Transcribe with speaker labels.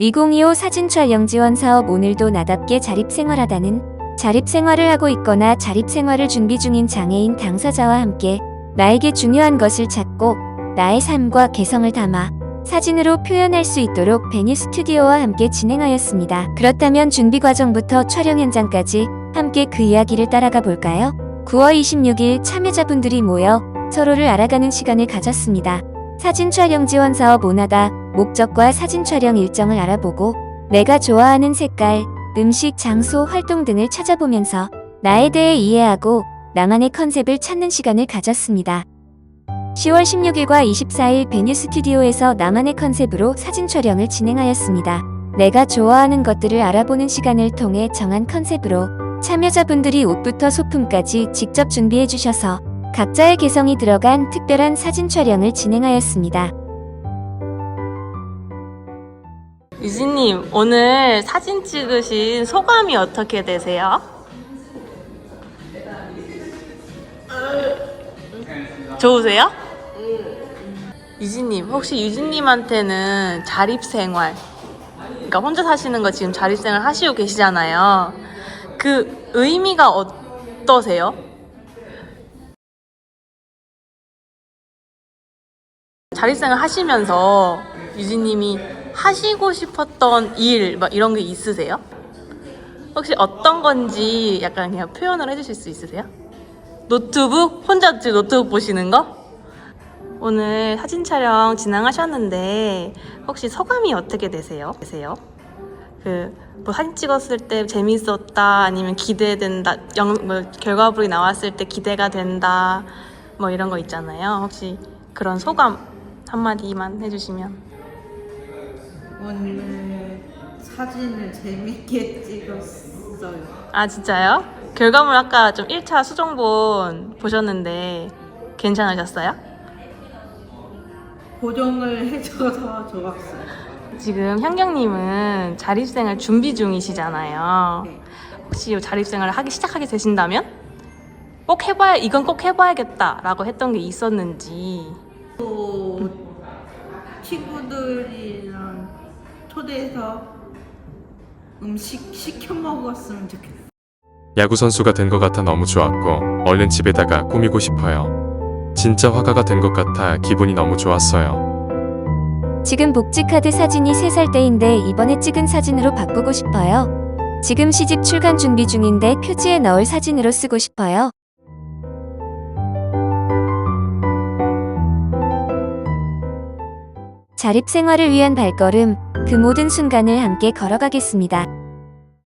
Speaker 1: 2025 사진 촬영 지원 사업 오늘도 나답게 자립생활하다는 자립생활을 하고 있거나 자립생활을 준비 중인 장애인 당사자와 함께 나에게 중요한 것을 찾고 나의 삶과 개성을 담아 사진으로 표현할 수 있도록 베뉴 스튜디오와 함께 진행하였습니다. 그렇다면 준비 과정부터 촬영 현장까지 함께 그 이야기를 따라가 볼까요? 9월 26일 참여자분들이 모여 서로를 알아가는 시간을 가졌습니다. 사진 촬영 지원 사업 오나다 목적과 사진 촬영 일정을 알아보고 내가 좋아하는 색깔, 음식, 장소, 활동 등을 찾아보면서 나에 대해 이해하고 나만의 컨셉을 찾는 시간을 가졌습니다. 10월 16일과 24일 베뉴 스튜디오에서 나만의 컨셉으로 사진 촬영을 진행하였습니다. 내가 좋아하는 것들을 알아보는 시간을 통해 정한 컨셉으로 참여자분들이 옷부터 소품까지 직접 준비해 주셔서 각자의 개성이 들어간 특별한 사진 촬영을 진행하였습니다.
Speaker 2: 유진님, 오늘 사진 찍으신 소감이 어떻게 되세요? 좋으세요? 유진님, 혹시 유진님한테는 자립생활, 그러니까 혼자 사시는 거 지금 자립생활 하시고 계시잖아요. 그 의미가 어떠세요? 자립생활 하시면서 유진님이 하시고 싶었던 일, 막 이런 게 있으세요? 혹시 어떤 건지 약간 그냥 표현을 해주실 수 있으세요? 노트북? 혼자 지금 노트북 보시는 거? 오늘 사진 촬영 진행하셨는데 혹시 소감이 어떻게 되세요? 되세요? 그, 뭐 사진 찍었을 때 재밌었다, 아니면 기대된다, 영, 뭐 결과물이 나왔을 때 기대가 된다, 뭐 이런 거 있잖아요. 혹시 그런 소감 한마디만 해주시면.
Speaker 3: 오늘 사진을 재밌게 찍었어요.
Speaker 2: 아 진짜요? 결과물 아까 좀 1차 수정본 보셨는데 괜찮으셨어요?
Speaker 3: 고정을 해줘서 좋았어요.
Speaker 2: 지금 현경님은 자립생활 준비 중이시잖아요.
Speaker 3: 네.
Speaker 2: 혹시 이 자립생활을 하기 시작하게 되신다면 꼭 해봐야 이건 꼭 해봐야겠다라고 했던 게 있었는지
Speaker 3: 또 친구들이랑 초대해서 음식 시켜 먹었으면 좋겠어요.
Speaker 4: 야구 선수가 된 것 같아 너무 좋았고 얼른 집에다가 꾸미고 싶어요. 진짜 화가가 된 것 같아 기분이 너무 좋았어요.
Speaker 1: 지금 복지카드 사진이 3살 때인데 이번에 찍은 사진으로 바꾸고 싶어요. 지금 시집 출간 준비 중인데 표지에 넣을 사진으로 쓰고 싶어요. 자립생활을 위한 발걸음, 그 모든 순간을 함께 걸어가겠습니다.